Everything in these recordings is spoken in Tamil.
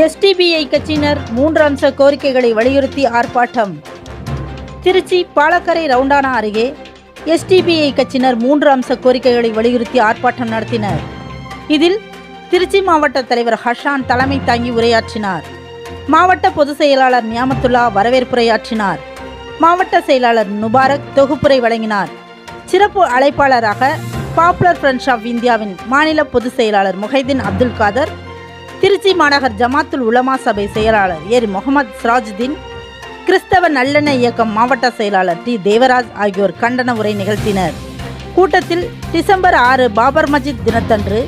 எஸ்டிபிஐ கட்சியினர் மூன்று அம்ச கோரிக்கைகளை வலியுறுத்தி ஆர்ப்பாட்டம். திருச்சி பாலக்கரை ரவுண்டானா அருகே எஸ்டிபிஐ கட்சியினர் மூன்று அம்ச கோரிக்கைகளை வலியுறுத்தி ஆர்ப்பாட்டம் நடத்தினர். இதில் திருச்சி மாவட்ட தலைவர் ஹஷான் தலைமை தாங்கி உரையாற்றினார். மாவட்ட பொதுச் செயலாளர் நியாமத்துல்லா வரவேற்புரையாற்றினார். மாவட்ட செயலாளர் முபாரக் தொகுப்புரை வழங்கினார். சிறப்பு அழைப்பாளராக பாப்புலர் ஃப்ரண்ட்ஸ் ஆஃப் இந்தியாவின் மாநில பொதுச் செயலாளர் முஹைதீன் அப்துல் காதர் திருச்சி மாநகர் ஜமாத்துல் உலமா சபை செயலாளர் ஏர் முகமது சிராஜுதீன் கிறிஸ்தவ நல்லெண்ண இயக்கம் மாவட்ட செயலாளர் டி தேவராஜ் ஆகியோர் கண்டன உரை நிகழ்த்தினர். கூட்டத்தில் டிசம்பர் ஆறு பாபர் மஜித் தினத்தன்று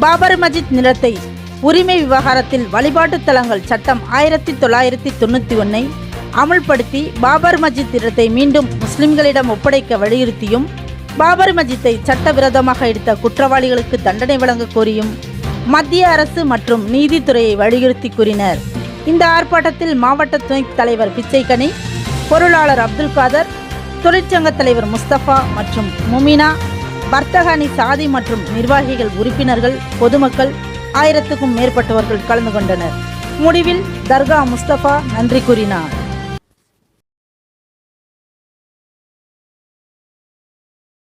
பாபர் மஜித் நிலத்தை உரிமை விவகாரத்தில் வழிபாட்டுத் தலங்கள் சட்டம் ஆயிரத்தி தொள்ளாயிரத்தி தொண்ணூற்றி ஒன்னை அமுல்படுத்தி பாபர் மஜித் திட்டத்தை மீண்டும் முஸ்லிம்களிடம் ஒப்படைக்க வலியுறுத்தியும் பாபர் மஜித்தை சட்டவிரோதமாக எடுத்த குற்றவாளிகளுக்கு தண்டனை வழங்க கோரியும் மத்திய அரசு மற்றும் நீதித்துறையை வலியுறுத்தி கூறினர். இந்த ஆர்ப்பாட்டத்தில் மாவட்ட துணைத் தலைவர் பிச்சைக்கனி பொருளாளர் அப்துல் காதர் தொழிற்சங்க தலைவர் முஸ்தபா மற்றும் முமினா வர்த்தக அணி சாதி மற்றும் நிர்வாகிகள் உறுப்பினர்கள் பொதுமக்கள் ஆயிரத்துக்கும் மேற்பட்டவர்கள் கலந்து கொண்டனர். முடிவில் தர்கா முஸ்தபா நன்றி கூறினார்.